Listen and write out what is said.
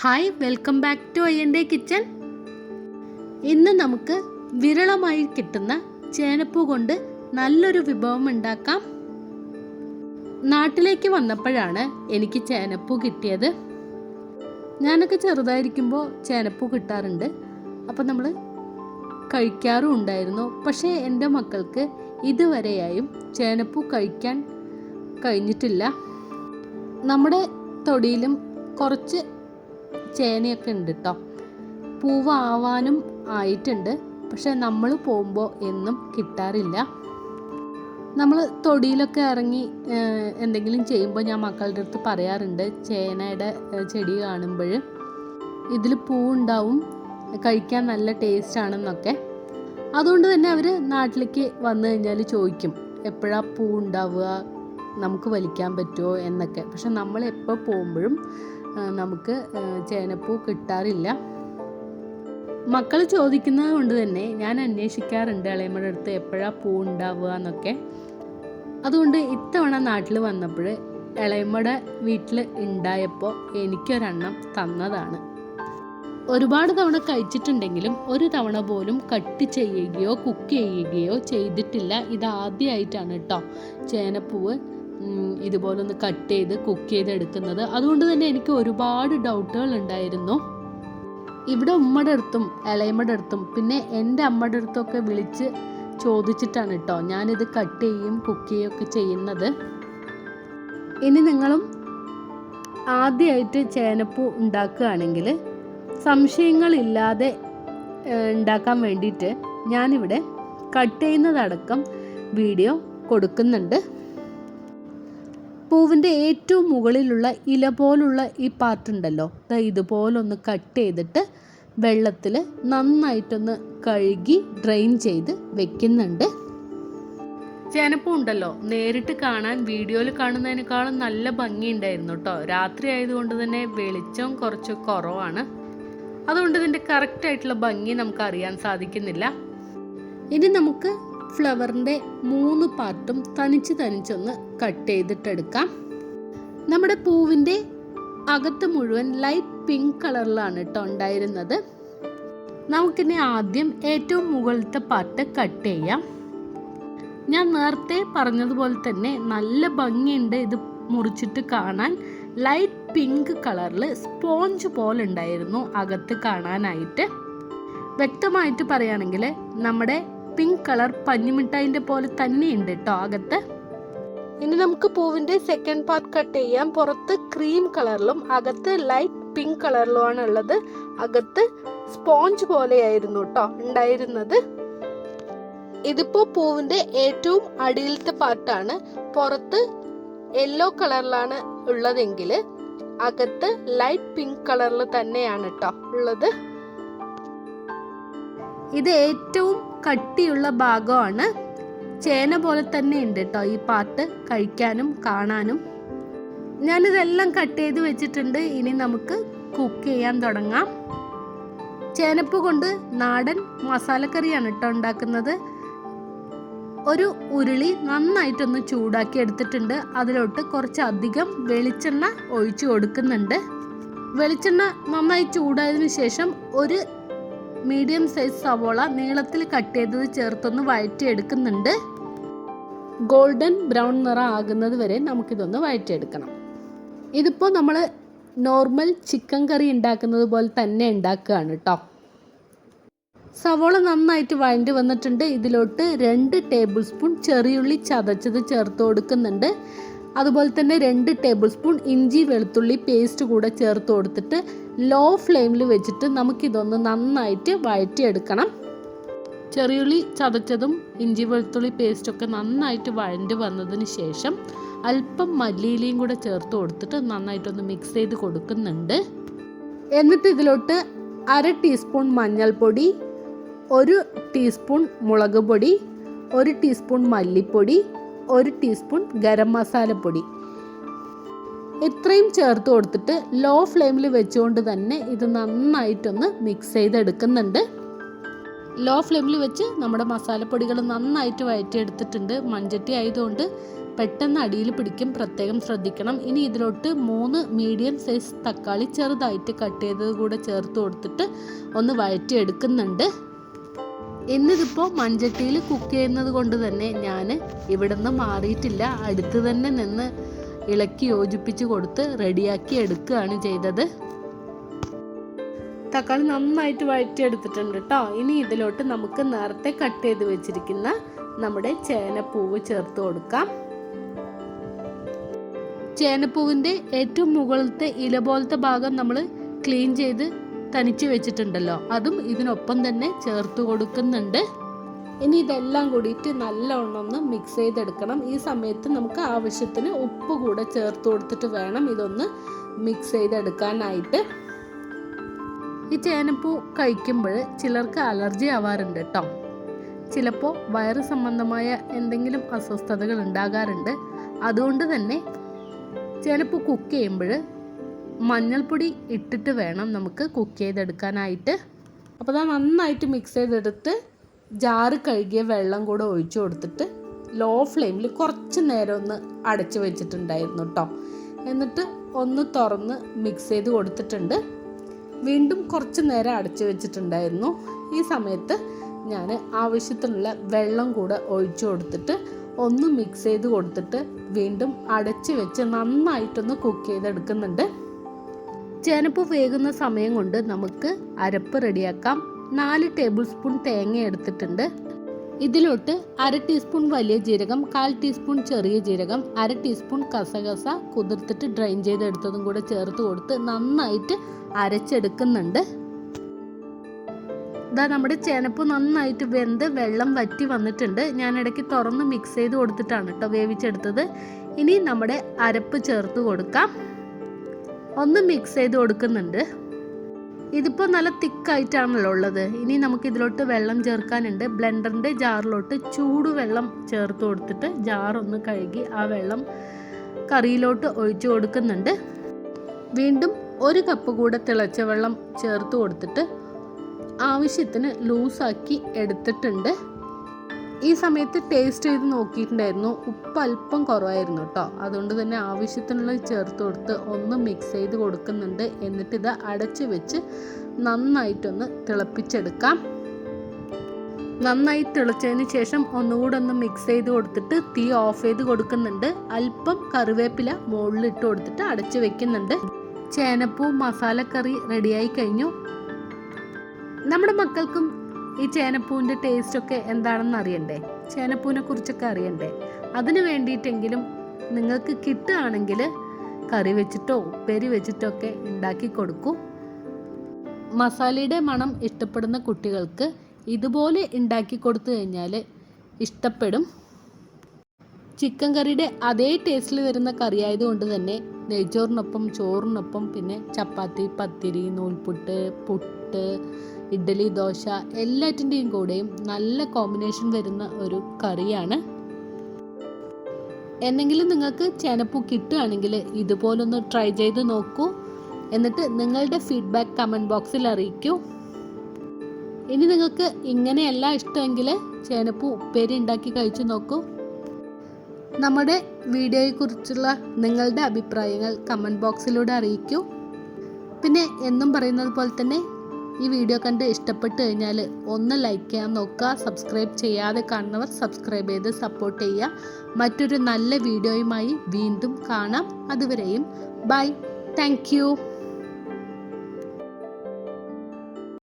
Hi welcome back to അയ്യന്റെ kitchen. ഇന്ന് നമുക്ക് വിരളമായി കിട്ടുന്ന ചേനപ്പൂ കൊണ്ട് നല്ലൊരു വിഭവം ഉണ്ടാക്കാം. നാട്ടിലേക്ക് വന്നപ്പോഴാണ് എനിക്ക് ചേനപ്പൂ കിട്ടിയത്. ഞാനൊക്കെ ചെറുതായിരിക്കുമ്പോൾ ചേനപ്പൂ കിട്ടാറുണ്ട്. അപ്പോൾ നമ്മൾ കഴിക്കാറും ഉണ്ടായിരുന്നു. പക്ഷേ എന്റെ മക്കൾക്ക് ഇതുവരെയായും ചേനപ്പൂ കഴിക്കാൻ കഴിഞ്ഞിട്ടില്ല. നമ്മുടെ തൊടിയിലും കുറച്ച് ചേനയൊക്കെ ഉണ്ട് കേട്ടോ പൂവാവാനും ആയിട്ടുണ്ട്. പക്ഷെ നമ്മൾ പോകുമ്പോൾ എന്നും കിട്ടാറില്ല. നമ്മൾ തൊടിയിലൊക്കെ ഇറങ്ങി എന്തെങ്കിലും ചെയ്യുമ്പോൾ ഞാൻ മക്കളുടെ അടുത്ത് പറയാറുണ്ട്. ചേനയുടെ ചെടി കാണുമ്പോൾ ഇതിൽ പൂവുണ്ടാവും. കഴിക്കാൻ നല്ല ടേസ്റ്റ് ആണെന്നൊക്കെ അതുകൊണ്ട് തന്നെ അവർ നാട്ടിലേക്ക് വന്നു കഴിഞ്ഞാൽ ചോദിക്കും എപ്പോഴാ പൂ ഉണ്ടാവുക നമുക്ക് വലിക്കാൻ പറ്റുമോ എന്നൊക്കെ. പക്ഷെ നമ്മൾ എപ്പോൾ പോകുമ്പോഴും നമുക്ക് ചേനപ്പൂ കിട്ടാറില്ല. മക്കൾ ചോദിക്കുന്നത് കൊണ്ട് തന്നെ ഞാൻ അന്വേഷിക്കാറുണ്ട് ഇളയമ്മയുടെ അടുത്ത് എപ്പോഴാണ് പൂ ഉണ്ടാവുക എന്നൊക്കെ. അതുകൊണ്ട് ഇത്തവണ നാട്ടിൽ വന്നപ്പോൾ ഇളയമ്മയുടെ വീട്ടിൽ ഉണ്ടായപ്പോൾ എനിക്കൊരെണ്ണം തന്നതാണ്. ഒരുപാട് തവണ കഴിച്ചിട്ടുണ്ടെങ്കിലും ഒരു തവണ പോലും കട്ട് ചെയ്യുകയോ കുക്ക് ചെയ്യുകയോ ചെയ്തിട്ടില്ല. ഇത് ആദ്യമായിട്ടാണ് കേട്ടോ ചേനപ്പൂവ് ഉം, ഇതുപോലൊന്ന് കട്ട് ചെയ്ത് കുക്ക് ചെയ്ത് എടുക്കുന്നത്. അതുകൊണ്ട് തന്നെ എനിക്ക് ഒരുപാട് ഡൗട്ടുകൾ ഉണ്ടായിരുന്നു. ഇവിടെ ഉമ്മയുടെ അടുത്തും ഇളയമ്മയുടെ അടുത്തും പിന്നെ എന്റെ അമ്മയുടെ അടുത്തൊക്കെ വിളിച്ച് ചോദിച്ചിട്ടാണ് കേട്ടോ ഞാനിത് കട്ട് ചെയ്യും കുക്ക് ചെയ്യുകയൊക്കെ ചെയ്യുന്നത്. ഇനി നിങ്ങളും ആദ്യമായിട്ട് ചേനപ്പൂ ഉണ്ടാക്കുകയാണെങ്കിൽ സംശയങ്ങളില്ലാതെ ഉണ്ടാക്കാൻ വേണ്ടിയിട്ട് ഞാനിവിടെ കട്ട് ചെയ്യുന്നതടക്കം വീഡിയോ കൊടുക്കുന്നുണ്ട്. പൂവിന്റെ ഏറ്റവും മുകളിലുള്ള ഇല പോലുള്ള ഈ പാർട്ടുണ്ടല്ലോ. ദാ ഇതുപോലൊന്ന് കട്ട് ചെയ്തിട്ട് വെള്ളത്തിൽ നന്നായിട്ടൊന്ന് കഴുകി ഡ്രെയിൻ ചെയ്ത് വെക്കുന്നുണ്ട്. ചേനപ്പൂ ഉണ്ടല്ലോ നേരിട്ട് കാണാൻ വീഡിയോയിൽ കാണുന്നതിനേക്കാളും നല്ല ഭംഗിയുണ്ടായിരുന്നു കേട്ടോ. രാത്രി ആയതുകൊണ്ട് തന്നെ വെളിച്ചം കുറച്ച് കുറവാണ്. അതുകൊണ്ട് ഇതിന്റെ കറക്റ്റ് ആയിട്ടുള്ള ഭംഗി നമുക്ക് അറിയാൻ സാധിക്കുന്നില്ല. ഇനി നമുക്ക് ഫ്ലവറിന്റെ മൂന്ന് പാർട്ടും തനിച്ച് തനിച്ചൊന്ന് കട്ട് ചെയ്തിട്ടെടുക്കാം. നമ്മുടെ പൂവിന്റെ അകത്ത് മുഴുവൻ ലൈറ്റ് പിങ്ക് കളറിലാണ് കേട്ടോ ഉണ്ടായിരുന്നത്. നമുക്കിനി ആദ്യം ഏറ്റവും മുകളിലത്തെ പാർട്ട് കട്ട് ചെയ്യാം. ഞാൻ നേരത്തെ പറഞ്ഞതുപോലെ തന്നെ നല്ല ഭംഗിയുണ്ട് ഇത് മുറിച്ചിട്ട് കാണാൻ. ലൈറ്റ് പിങ്ക് കളറിൽ സ്പോഞ്ച് പോലെ ഉണ്ടായിരുന്നു അകത്ത് കാണാനായിട്ട്. വ്യക്തമായിട്ട് പറയുകയാണെങ്കിൽ നമ്മുടെ പിങ്ക് കളർ പഞ്ഞിമിഠായിന്റെ പോലെ തന്നെയുണ്ട് കേട്ടോ അകത്ത്. ഇനി നമുക്ക് പൂവിന്റെ സെക്കൻഡ് പാർട്ട് കട്ട് ചെയ്യാം. പുറത്ത് ക്രീം കളറിലും അകത്ത് ലൈറ്റ് പിങ്ക് കളറിലുമാണ് ഉള്ളത്. അകത്ത് സ്പോഞ്ച് പോലെയായിരുന്നു കേട്ടോ ഉണ്ടായിരുന്നത്. ഇതിപ്പോ പൂവിന്റെ ഏറ്റവും അടിയിലത്തെ പാർട്ടാണ് പുറത്ത് യെല്ലോ കളറിലാണ് ഉള്ളതെങ്കിൽ അകത്ത് ലൈറ്റ് പിങ്ക് കളറിൽ തന്നെയാണ് കേട്ടോ ഉള്ളത്. ഇത് ഏറ്റവും കട്ടിയുള്ള ഭാഗമാണ്. ചേന പോലെ തന്നെ ഉണ്ട് കേട്ടോ ഈ പാട്ട് കഴിക്കാനും കാണാനും. ഞാനിതെല്ലാം കട്ട് ചെയ്ത് വെച്ചിട്ടുണ്ട്. ഇനി നമുക്ക് കുക്ക് ചെയ്യാൻ തുടങ്ങാം. ചേനപ്പ് കൊണ്ട് നാടൻ മസാലക്കറിയാണ് കേട്ടോ ഉണ്ടാക്കുന്നത്. ഒരു ഉരുളി നന്നായിട്ടൊന്ന് ചൂടാക്കി എടുത്തിട്ടുണ്ട്. അതിലോട്ട് കുറച്ചധികം വെളിച്ചെണ്ണ ഒഴിച്ചു കൊടുക്കുന്നുണ്ട്. വെളിച്ചെണ്ണ നന്നായി ചൂടായതിനു ശേഷം ഒരു മീഡിയം സൈസ് സവോള നീളത്തിൽ കട്ട് ചെയ്തത് ചേർത്തൊന്ന് വഴറ്റിയെടുക്കുന്നുണ്ട്. ഗോൾഡൻ ബ്രൗൺ നിറം ആകുന്നത് വരെ നമുക്കിതൊന്ന് വഴറ്റിയെടുക്കണം. ഇതിപ്പോൾ നമ്മൾ നോർമൽ ചിക്കൻ കറി ഉണ്ടാക്കുന്നത് പോലെ തന്നെ ഉണ്ടാക്കുകയാണ് കേട്ടോ സവോള നന്നായിട്ട് വഴണ്ടി വന്നിട്ടുണ്ട്. ഇതിലോട്ട് രണ്ട് ടേബിൾ സ്പൂൺ ചെറിയുള്ളി ചതച്ചത് ചേർത്ത് കൊടുക്കുന്നുണ്ട്. അതുപോലെ തന്നെ രണ്ട് ടേബിൾ സ്പൂൺ ഇഞ്ചി വെളുത്തുള്ളി പേസ്റ്റ് കൂടെ ചേർത്ത് കൊടുത്തിട്ട് ലോ ഫ്ലെയിമിൽ വെച്ചിട്ട് നമുക്കിതൊന്ന് നന്നായിട്ട് വഴറ്റിയെടുക്കണം. ചെറിയുള്ളി ചതച്ചതും ഇഞ്ചി വെളുത്തുള്ളി പേസ്റ്റൊക്കെ നന്നായിട്ട് വഴണ്ടി വന്നതിന് ശേഷം അല്പം മല്ലിയിലയും കൂടെ ചേർത്ത് കൊടുത്തിട്ട് നന്നായിട്ടൊന്ന് മിക്സ് ചെയ്ത് കൊടുക്കുന്നുണ്ട്. എന്നിട്ട് ഇതിലോട്ട് അര ടീസ്പൂൺ മഞ്ഞൾപ്പൊടി ഒരു ടീസ്പൂൺ മുളക് പൊടി ഒരു ടീസ്പൂൺ മല്ലിപ്പൊടി ഒരു ടീസ്പൂൺ ഗരം മസാലപ്പൊടി ഇത്രയും ചേർത്ത് കൊടുത്തിട്ട് ലോ ഫ്ലെയിമിൽ വെച്ചുകൊണ്ട് തന്നെ ഇത് നന്നായിട്ടൊന്ന് മിക്സ് ചെയ്തെടുക്കുന്നുണ്ട്. ലോ ഫ്ലെയിമിൽ വെച്ച് നമ്മുടെ മസാലപ്പൊടികൾ നന്നായിട്ട് വഴറ്റിയെടുത്തിട്ടുണ്ട്. മൺചട്ടി ആയതുകൊണ്ട് പെട്ടെന്ന് അടിയിൽ പിടിക്കും. പ്രത്യേകം ശ്രദ്ധിക്കണം. ഇനി ഇതിലോട്ട് മൂന്ന് മീഡിയം സൈസ് തക്കാളി ചെറുതായിട്ട് കട്ട് ചെയ്തത് കൂടെ ചേർത്ത് കൊടുത്തിട്ട് ഒന്ന് വഴറ്റി എടുക്കുന്നുണ്ട് ഇന്നിതിപ്പോൾ മൺചട്ടിയിൽ കുക്ക് ചെയ്യുന്നത് കൊണ്ട് തന്നെ ഞാൻ ഇവിടുന്ന് മാറിയിട്ടില്ല. അടുത്ത് തന്നെ നിന്ന് ഇളക്കി യോജിപ്പിച്ച് കൊടുത്ത് റെഡിയാക്കി എടുക്കുകയാണ് ചെയ്തത്. തക്കാളി നന്നായിട്ട് വഴറ്റിയെടുത്തിട്ടുണ്ട് കേട്ടോ. ഇനി ഇതിലോട്ട് നമുക്ക് നേരത്തെ കട്ട് ചെയ്ത് വെച്ചിരിക്കുന്ന നമ്മുടെ ചേനപ്പൂവ് ചേർത്ത് കൊടുക്കാം. ചേനപ്പൂവിന്റെ ഏറ്റവും മുകളിലത്തെ ഇല പോലത്തെ ഭാഗം നമ്മൾ ക്ലീൻ ചെയ്ത് തനിച്ച് വെച്ചിട്ടുണ്ടല്ലോ. അതും ഇതിനൊപ്പം തന്നെ ചേർത്ത് കൊടുക്കുന്നുണ്ട്. ഇനി ഇതെല്ലാം കൂടിയിട്ട് നല്ലവണ്ണം ഒന്ന് മിക്സ് ചെയ്തെടുക്കണം. ഈ സമയത്ത് നമുക്ക് ആവശ്യത്തിന് ഉപ്പ് കൂടെ ചേർത്ത് കൊടുത്തിട്ട് വേണം ഇതൊന്ന് മിക്സ് ചെയ്തെടുക്കാനായിട്ട്. ഈ ചേനപ്പൂ കഴിക്കുമ്പോൾ ചിലർക്ക് അലർജി ആവാറുണ്ട് കേട്ടോ ചിലപ്പോൾ വയറ് സംബന്ധമായ എന്തെങ്കിലും അസ്വസ്ഥതകൾ ഉണ്ടാകാറുണ്ട്. അതുകൊണ്ട് തന്നെ ചേനപ്പൂ കുക്ക് ചെയ്യുമ്പോൾ മഞ്ഞൾപ്പൊടി ഇട്ടിട്ട് വേണം നമുക്ക് കുക്ക് ചെയ്തെടുക്കാനായിട്ട്. അപ്പോൾ അത് നന്നായിട്ട് മിക്സ് ചെയ്തെടുത്ത് ജാറ് കഴുകിയ വെള്ളം കൂടെ ഒഴിച്ചു കൊടുത്തിട്ട് ലോ ഫ്ലെയിമിൽ കുറച്ച് നേരം ഒന്ന് അടച്ചു വെച്ചിട്ടുണ്ടായിരുന്നു കേട്ടോ എന്നിട്ട് ഒന്ന് തുറന്ന് മിക്സ് ചെയ്ത് കൊടുത്തിട്ടുണ്ട്. വീണ്ടും കുറച്ച് നേരം അടച്ചു വെച്ചിട്ടുണ്ടായിരുന്നു. ഈ സമയത്ത് ഞാൻ ആവശ്യത്തിനുള്ള വെള്ളം കൂടെ ഒഴിച്ചു കൊടുത്തിട്ട് ഒന്ന് മിക്സ് ചെയ്ത് കൊടുത്തിട്ട് വീണ്ടും അടച്ചു വെച്ച് നന്നായിട്ടൊന്ന് കുക്ക് ചെയ്തെടുക്കുന്നുണ്ട്. ചേനപ്പ് വേകുന്ന സമയം കൊണ്ട് നമുക്ക് അരപ്പ് റെഡിയാക്കാം. നാല് ടേബിൾ സ്പൂൺ തേങ്ങ എടുത്തിട്ടുണ്ട്. ഇതിലോട്ട് അര ടീസ്പൂൺ വലിയ ജീരകം കാൽ ടീസ്പൂൺ ചെറിയ ജീരകം അര ടീസ്പൂൺ കസകസ കുതിർത്തിട്ട് ഡ്രൈൻ ചെയ്തെടുത്തതും കൂടെ ചേർത്ത് കൊടുത്ത് നന്നായിട്ട് അരച്ചെടുക്കുന്നുണ്ട്. ഇതാ നമ്മുടെ ചേനപ്പ് നന്നായിട്ട് വെന്ത് വെള്ളം വറ്റി വന്നിട്ടുണ്ട്. ഞാൻ ഇടയ്ക്ക് തുറന്ന് മിക്സ് ചെയ്ത് കൊടുത്തിട്ടാണ് കേട്ടോ വേവിച്ചെടുത്തത്. ഇനി നമ്മുടെ അരപ്പ് ചേർത്ത് കൊടുക്കാം. ഒന്ന് മിക്സ് ചെയ്ത് കൊടുക്കുന്നുണ്ട്. ഇതിപ്പോൾ നല്ല തിക്കായിട്ടാണല്ലോ ഉള്ളത്. ഇനി നമുക്ക് ഇതിലോട്ട് വെള്ളം ചേർക്കാനുണ്ട്. ബ്ലെൻഡറിന്റെ ജാറിലോട്ട് ചൂടുവെള്ളം ചേർത്ത് കൊടുത്തിട്ട് ജാറൊന്ന് കഴുകി ആ വെള്ളം കറിയിലോട്ട് ഒഴിച്ച് കൊടുക്കുന്നുണ്ട്. വീണ്ടും ഒരു കപ്പ് കൂടെ തിളച്ച വെള്ളം ചേർത്ത് കൊടുത്തിട്ട് ആവശ്യത്തിന് ലൂസാക്കി എടുത്തിട്ടുണ്ട്. ഈ സമയത്ത് ടേസ്റ്റ് ചെയ്ത് നോക്കിയിട്ടുണ്ടായിരുന്നു. ഉപ്പ് അല്പം കുറവായിരുന്നു കേട്ടോ അതുകൊണ്ട് തന്നെ ആവശ്യത്തിനുള്ള ചേർത്ത് കൊടുത്ത് ഒന്ന് മിക്സ് ചെയ്ത് കൊടുക്കുന്നുണ്ട്. എന്നിട്ട് ഇത് അടച്ച് വെച്ച് നന്നായിട്ടൊന്ന് തിളപ്പിച്ചെടുക്കാം. നന്നായി തിളച്ചതിന് ശേഷം ഒന്നുകൂടെ ഒന്ന് മിക്സ് ചെയ്ത് കൊടുത്തിട്ട് തീ ഓഫ് ചെയ്ത് കൊടുക്കുന്നുണ്ട്. അല്പം കറിവേപ്പില മുകളിൽ ഇട്ട് കൊടുത്തിട്ട് അടച്ച് വെക്കുന്നുണ്ട്. ചേനപ്പൂ മസാലക്കറി റെഡിയായി കഴിഞ്ഞു. നമ്മുടെ മക്കൾക്കും ഈ ചേനപ്പൂവിന്റെ ടേസ്റ്റൊക്കെ എന്താണെന്ന് അറിയണ്ടേ? ചേനപ്പൂവിനെ കുറിച്ചൊക്കെ അറിയണ്ടേ? അതിന് വേണ്ടിയിട്ടെങ്കിലും നിങ്ങൾക്ക് കിട്ടുകയാണെങ്കിൽ കറി വെച്ചിട്ടോ ഉപ്പേരി വെച്ചിട്ടോ ഒക്കെ ഉണ്ടാക്കി കൊടുക്കൂ. മസാലയുടെ മണം ഇഷ്ടപ്പെടുന്ന കുട്ടികൾക്ക് ഇതുപോലെ ഉണ്ടാക്കി കൊടുത്തു കഴിഞ്ഞാൽ ഇഷ്ടപ്പെടും. ചിക്കൻ കറിയുടെ അതേ ടേസ്റ്റിൽ വരുന്ന കറി ആയതുകൊണ്ട് തന്നെ നെയ്ച്ചോറിനൊപ്പം ചോറിനൊപ്പം പിന്നെ ചപ്പാത്തി പത്തിരി നൂൽപുട്ട് പുട്ട് ഇഡ്ഡലി ദോശ എല്ലാറ്റിന്റെയും കൂടെയും നല്ല കോമ്പിനേഷൻ വരുന്ന ഒരു കറിയാണ്. എന്നെങ്കിലും നിങ്ങൾക്ക് ചേനപ്പൂ കിട്ടുകയാണെങ്കിൽ ഇതുപോലൊന്ന് ട്രൈ ചെയ്ത് നോക്കൂ. എന്നിട്ട് നിങ്ങളുടെ ഫീഡ്ബാക്ക് കമന്റ് ബോക്സിൽ അറിയിക്കൂ. ഇനി നിങ്ങൾക്ക് ഇങ്ങനെയല്ല ഇഷ്ടമെങ്കിൽ ചേനപ്പൂ ഉപ്പേരി ഉണ്ടാക്കി കഴിച്ചു നോക്കൂ. നമ്മുടെ വീഡിയോയെക്കുറിച്ചുള്ള നിങ്ങളുടെ അഭിപ്രായങ്ങൾ കമന്റ് ബോക്സിലൂടെ അറിയിക്കൂ. പിന്നെ എന്നും പറയുന്നത് പോലെ തന്നെ ഈ വീഡിയോ കണ്ട് ഇഷ്ടപ്പെട്ട് കഴിഞ്ഞാൽ ഒന്ന് ലൈക്ക് ചെയ്യാൻ നോക്കുക സബ്സ്ക്രൈബ് ചെയ്യാതെ കാണുന്നവർ സബ്സ്ക്രൈബ് ചെയ്ത് സപ്പോർട്ട് ചെയ്യുക. മറ്റൊരു നല്ല വീഡിയോയുമായി വീണ്ടും കാണാം. അതുവരെയും ബൈ താങ്ക്